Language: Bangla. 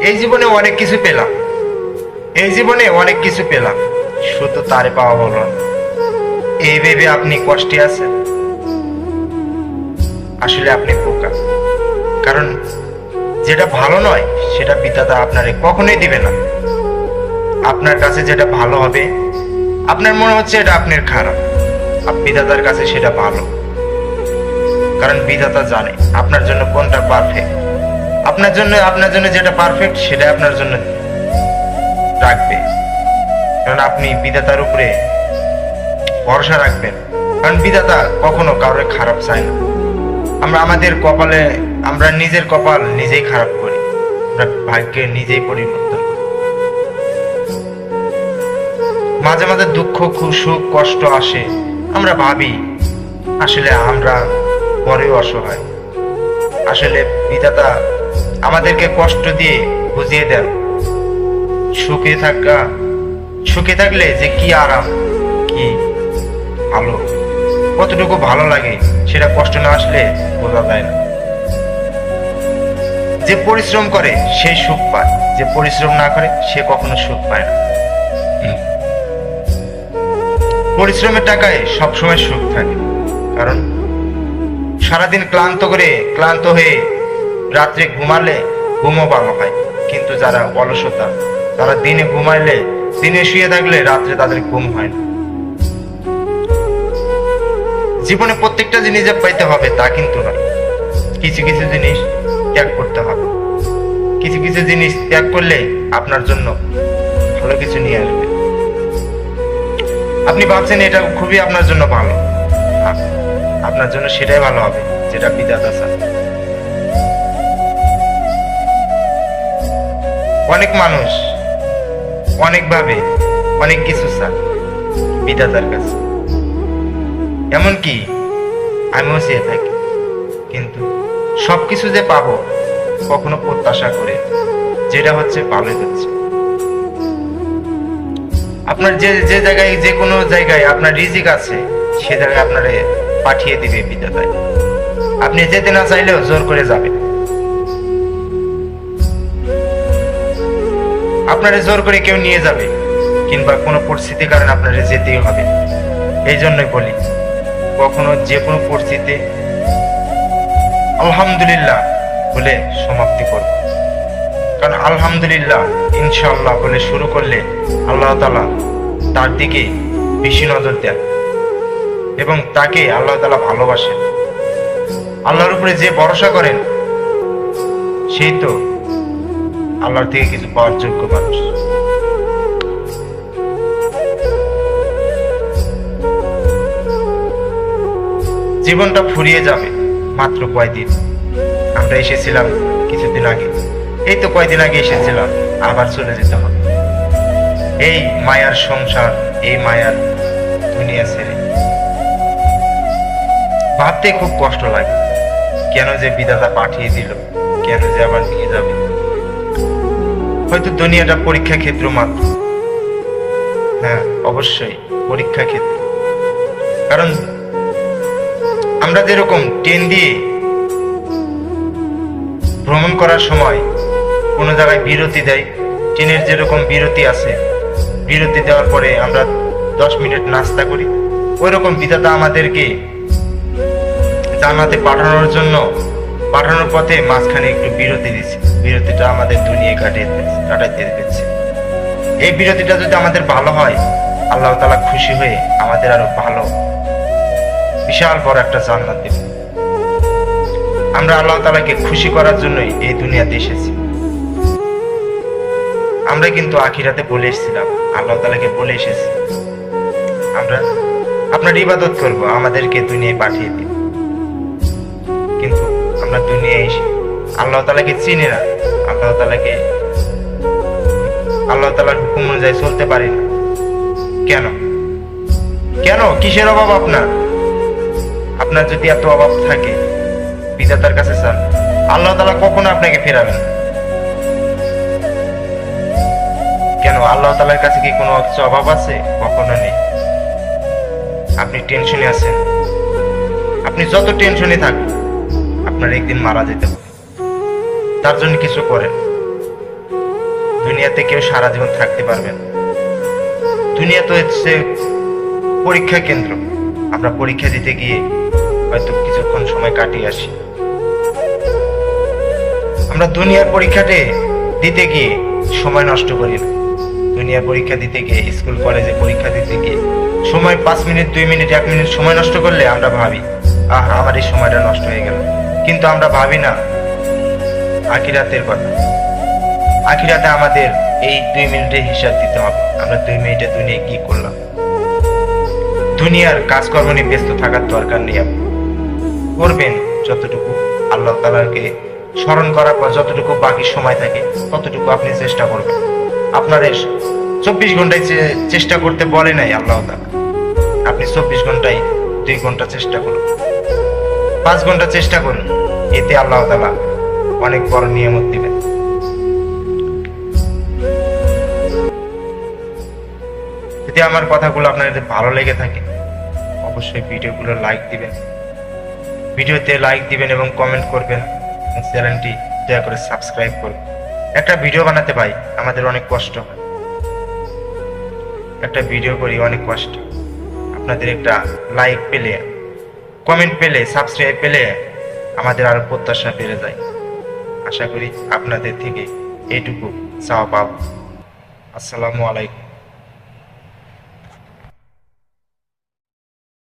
এই জীবনে অনেক কিছু পেলাম। এই জীবনে অনেক কিছু পেলাম। শুধু তারে পাওয়া না। এই ভেবে আপনি কষ্টে আছেন। আসলে আপনি বোকা। কারণ যেটা ভালো নয়, সেটা বিধাতা আপনারে কখনোই দিবে না। আপনার কাছে যেটা ভালো হবে, আপনার মনে হচ্ছে এটা আপনার খারাপ। বিধাতার কাছে সেটা ভালো। কারণ বিধাতা জানে আপনার জন্য কোনটা পারফেক্ট আপনার জন্য আপনার জন্য যেটা পারফেক্ট সেটা আপনার জন্য রাখবে। কারণ আপনি বিধাতার উপরে ভরসা রাখবেন। কারণ বিধাতা কখনো কারোর খারাপ চায় না। আমরা আমাদের কপালে, আমরা নিজের কপাল নিজেই খারাপ করি। আমরা ভাগ্যে নিজেই পরিবর্তন মাঝে মাঝে দুঃখ সুখ, কষ্ট আসে। আমরা ভাবি, আসলে আমরা পরেও অসহায়। আসলে বিধাতা আমাদেরকে কষ্ট দিয়ে বুঝিয়ে দেন। সুখে থাকা, সুখে থাকলে যে কি আরাম, কি ভালো কতটুকু ভালো লাগে সেটা কষ্ট না আসলে বোঝা যায় না। যে পরিশ্রম করে, সে সুখ পায়। যে পরিশ্রম না করে, সে কখনো সুখ পায় না। পরিশ্রমের টাকায় সবসময় সুখ থাকে। কারণ সারাদিন ক্লান্ত করে, ক্লান্ত হয়ে রাত্রে ঘুমালে ঘুমও ভালো হয়। কিন্তু যারা অলসতা, তারা দিনে ঘুমাইলে, দিনে শুয়ে থাকলে রাত্রে তাদের ঘুম হয় না। জীবনে প্রত্যেকটা জিনিস যে পাইতে হবে তা কিন্তু নয়। কিছু কিছু জিনিস ত্যাগ করতে হবে। কিছু কিছু জিনিস ত্যাগ করলে আপনার জন্য ভালো কিছু নিয়ে আসবে। আপনি ভাবছেন এটা খুবই আপনার জন্য ভালো। আপনার জন্য সেটাই ভালো হবে, যেটা বিধাতা চান অনেক মানুষ, অনেকভাবে অনেক কিছু চান বিধাতার কাছে। এমনকি আমিও চেয়ে থাকি, কিন্তু সবকিছু যে পাবো কখনো প্রত্যাশা করে যেটা হচ্ছে ভালোই হচ্ছে। আপনার যে যে জায়গায়, যে কোনো জায়গায় আপনার রিজিক আছে, সে জায়গায় আপনারে পাঠিয়ে দিবে বিধাতায়। আপনি যেতে না চাইলেও জোর করে যাবে আপনারে জোর করে কেউ নিয়ে যাবে, কিংবা কোনো পরিস্থিতির কারণে আপনারে যেতেই হবে। এই জন্যই বলি, কখনো যে কোনো পরিস্থিতিতে আলহামদুলিল্লাহ বলে সমাপ্তি করব। কারণ আলহামদুলিল্লাহ ইনশাআল্লাহ বলে শুরু করলে আল্লাহ তালা তার দিকে বেশি নজর দেন এবং তাকে আল্লাহ তালা ভালোবাসেন। আল্লাহর উপরে যে ভরসা করেন, সেই তো আল্লাহর থেকে কিছু পাওয়ার যোগ্য মানুষ। জীবনটা ফুরিয়ে যাবে মাত্র কয়দিন? আমরা এসেছিলাম কিছুদিন আগে। এই তো কয়দিন আগে এসেছিলাম, আবার চলে যেতে হবে। এই মায়ার সংসার, এই মায়ার দুনিয়া ছেড়ে। ভাবতে খুব কষ্ট লাগে। কেন যে বিদাতা পাঠিয়ে দিল, কেন যে আবার নিয়ে যাবে? হয়তো দুনিয়াটা পরীক্ষা ক্ষেত্র মাত্র। হ্যাঁ অবশ্যই, পরীক্ষা ক্ষেত্র। কারণ আমরা যেরকম ট্রেন দিয়ে ভ্রমণ করার সময় কোনো জায়গায় বিরতি দেয়, ট্রেনের যেরকম বিরতি আছে, বিরতি দেওয়ার পরে আমরা দশ মিনিট নাস্তা করি। ওই রকম বিধাতা আমাদেরকে জানাতে পাঠানোর জন্য, পাঠানোর পথে মাঝখানে একটু বিরতি দিচ্ছে বিরতিটা আমাদের দুনিয়া কাটিয়ে কাটাইতে দিচ্ছে এই বিরতিটা যদি আমাদের ভালো হয়, আল্লাহ তালা খুশি হয়ে আমাদের আরও ভালো, বিশাল বড় একটা জান্নাত দেবে। আমরা আল্লাহ তালাকে খুশি করার জন্যই এই দুনিয়াতে এসেছি। আমরা কিন্তু আখিরাতে বলে এসেছিলাম, আল্লাহ তালাকে বলে এসেছি। আমরা আপনার ইবাদত করব, আমাদেরকে দুনিয়ায় পাঠিয়ে দিন। কিন্তু আমরা দুনিয়ায় এসে আল্লাহ তালাকে চিনি না। আল্লাহ তালাকে আল্লাহ তালার হুকুম অনুযায়ী চলতে পারি না। কেন? কেন? কিসের অভাব আপনার? আপনার যদি এত অভাব থাকে, বিধাতার কাছে চান, আল্লাহ তালা কখনো আপনাকে ফেরাবেন কেন? আল্লাহ তালার কাছে কি কোনো কিছু অভাব আছে? কখনো নেই। আপনি টেনশনে আছেন। আপনি যত টেনশনে থাকুন, আপনার একদিন মারা যেতে হবে তার জন্য কিছু করেন দুনিয়াতে কেউ সারা জীবন থাকতে পারবে না। দুনিয়া তো হচ্ছে পরীক্ষা কেন্দ্র। আমরা পরীক্ষা দিতে গিয়ে হয়তো কিছুক্ষণ সময় কাটিয়ে আসি। আমরা দুনিয়ার পরীক্ষাতে দিতে গিয়ে সময় নষ্ট করি না। দুনিয়ার পরীক্ষা দিতে গিয়ে, স্কুল, কলেজে পরীক্ষা দিতে গিয়ে সময় পাঁচ মিনিট, দুই মিনিট, এক মিনিট সময় নষ্ট করলে আমরা ভাবি, আহ, আমার এই সময়টা নষ্ট হয়ে গেল। কিন্তু আমরা ভাবি না আখিরাতের কথা। আখিরাতে আমাদের এই দুই মিনিটের হিসাব দিতে হবে। আমরা দুই মিনিটে দুনিয়ায় কি করলাম? দুনিয়ার কাজকর্ম নিয়ে ব্যস্ত থাকার দরকার নেই আপনার। করবেন যতটুকু আল্লাহ তালাকে স্মরণ করার পর যতটুকু বাকি সময় থাকে, ততটুকু আপনি চেষ্টা করবেন। আপনার চব্বিশ ঘন্টায় চেষ্টা করতে বলে নাই আল্লাহ তালা আপনি চব্বিশ ঘন্টায় দুই ঘণ্টা চেষ্টা করুন। পাঁচ ঘণ্টা চেষ্টা করুন। এতে আল্লাহ তালা অনেক বড় নিয়ামত দিবেন যদি আমার কথাগুলো আপনাদের ভালো লেগে থাকে, অবশ্যই ভিডিওগুলো লাইক দিবেন। ভিডিওতে লাইক দিবেন এবং কমেন্ট করবেন। চ্যানেলটি দয়া করে সাবস্ক্রাইব করবেন। একটা ভিডিও বানাতে পাই আমাদের অনেক কষ্ট একটা ভিডিও করি, অনেক কষ্ট। আপনাদের একটা লাইক পেলে কমেন্ট পেলে সাবস্ক্রাইব পেলে আমাদের আরও প্রত্যাশা বেড়ে যায়। আশা করি আপনাদের থেকে এটুকু চাওয়া পাব। আসসালামু আলাইকুম।